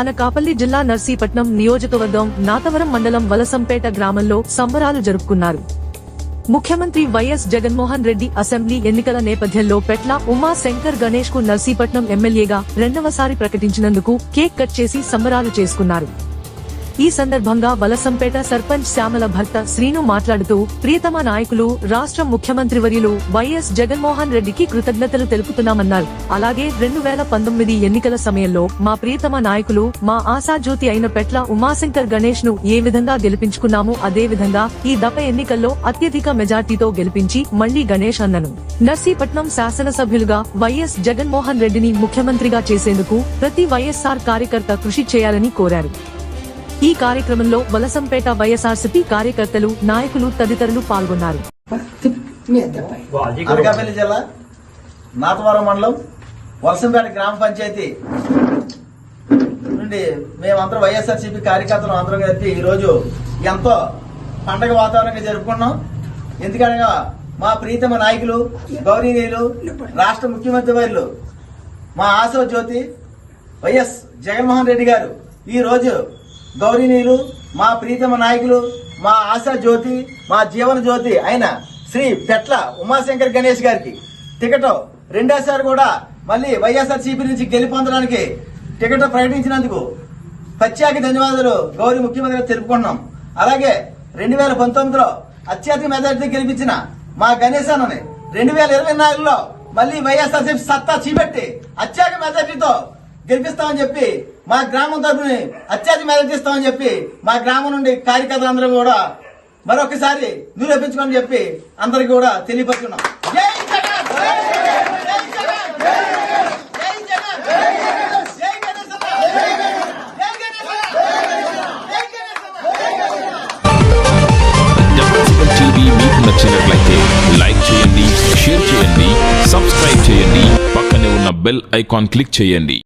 అనకాపల్లి జిల్లా నర్సీపట్నం నియోజకవర్గం నాతవరం మండలం వలసంపేట గ్రామంలో సంబరాలు జరుపుకున్నారు. ముఖ్యమంత్రి వైఎస్ జగన్మోహన్ రెడ్డి అసెంబ్లీ ఎన్నికల నేపథ్యంలో పెట్ల ఉమా శంకర్ గణేష్కు నర్సీపట్నం ఎమ్మెల్యేగా రెండవసారి ప్రకటించినందుకు కేక్ కట్ చేసి సంబరాలు చేసుకున్నారు. ఈ సందర్భంగా వలసంపేట సర్పంచ్ శ్యామల భర్త శ్రీను మాట్లాడుతూ ప్రియతమ నాయకులు రాష్ట్ర ముఖ్యమంత్రి వర్యులు వైఎస్ జగన్మోహన్ రెడ్డికి కృతజ్ఞతలు తెలుపుతున్నామన్నారు. అలాగే రెండు వేల పంతొమ్మిది ఎన్నికల సమయంలో మా ప్రియతమ నాయకులు మా ఆశాజ్యోతి అయిన పెట్ల ఉమాశంకర్ గణేష్ను ఏ విధంగా గెలిపించుకున్నామో అదే విధంగా ఈ దప ఎన్నికల్లో అత్యధిక మెజార్టీతో గెలిపించి మళ్ళీ గణేష్ అన్నను. నర్సీపట్నం శాసనసభ్యులుగా వైఎస్ జగన్మోహన్ రెడ్డిని ముఖ్యమంత్రిగా చేసేందుకు ప్రతి వైఎస్ఆర్ కార్యకర్త కృషి చేయాలని కోరారు. ఈ కార్యక్రమంలో వలసంపేట వైఎస్ఆర్సీపీ కార్యకర్తలు నాయకులు తదితరులు పాల్గొన్నారు. అనకాపల్లి జిల్లా నాతవరం మండలం వలసంపేట గ్రామ పంచాయతీ నుండి మేమందరం వైఎస్ఆర్సీపీ కార్యకర్తలు అందరం కలిపి ఈరోజు ఎంతో పండగ వాతావరణంగా జరుపుకున్నాం. ఎందుకనగా మా ప్రీతమ నాయకులు గౌరీనీయులు రాష్ట్ర ముఖ్యమంత్రి వారిలు మా ఆశో జ్యోతి వైఎస్ జగన్మోహన్ రెడ్డి గారు ఈ రోజు మా ప్రీతమ నాయకులు మా ఆశా జ్యోతి మా జీవన జ్యోతి అయిన శ్రీ పెట్ల ఉమాశంకర్ గణేష్ గారికి టికెట్ రెండోసారి కూడా మళ్ళీ వైఎస్ఆర్సిపి నుంచి గెలుపొందడానికి టికెట్ ప్రకటించినందుకు ప్రత్యేక ధన్యవాదాలు గౌరీ ముఖ్యమంత్రి తెలుపుకుంటున్నాం. అలాగే రెండు వేల పంతొమ్మిదిలో అత్యధిక మెజార్టీ గెలిపించిన మా గణేష్ అన్నని రెండు వేల ఇరవై నాలుగులో మళ్ళీ వైఎస్ఆర్సీపీ సత్తా చీపెట్టి అత్యధిక మెజార్టీతో గెలిపిస్తామని చెప్పి మా గ్రామం తరఫున అత్యాధి మెజార్టీ ఇస్తామని చెప్పి మా గ్రామం నుండి కార్యకర్తలందరూ కూడా మరొకసారి నిరూపించుకోమని చెప్పి అందరికి కూడా తెలియపరుచున్నాం జై జగన్! జై జగన్! జై జగన్! జై టీవీ మీకు నచ్చినట్లయితే లైక్ చేయండి షేర్ చేయండి సబ్స్క్రైబ్ చేయండి పక్కనే ఉన్న బెల్ ఐకాన్ క్లిక్ చేయండి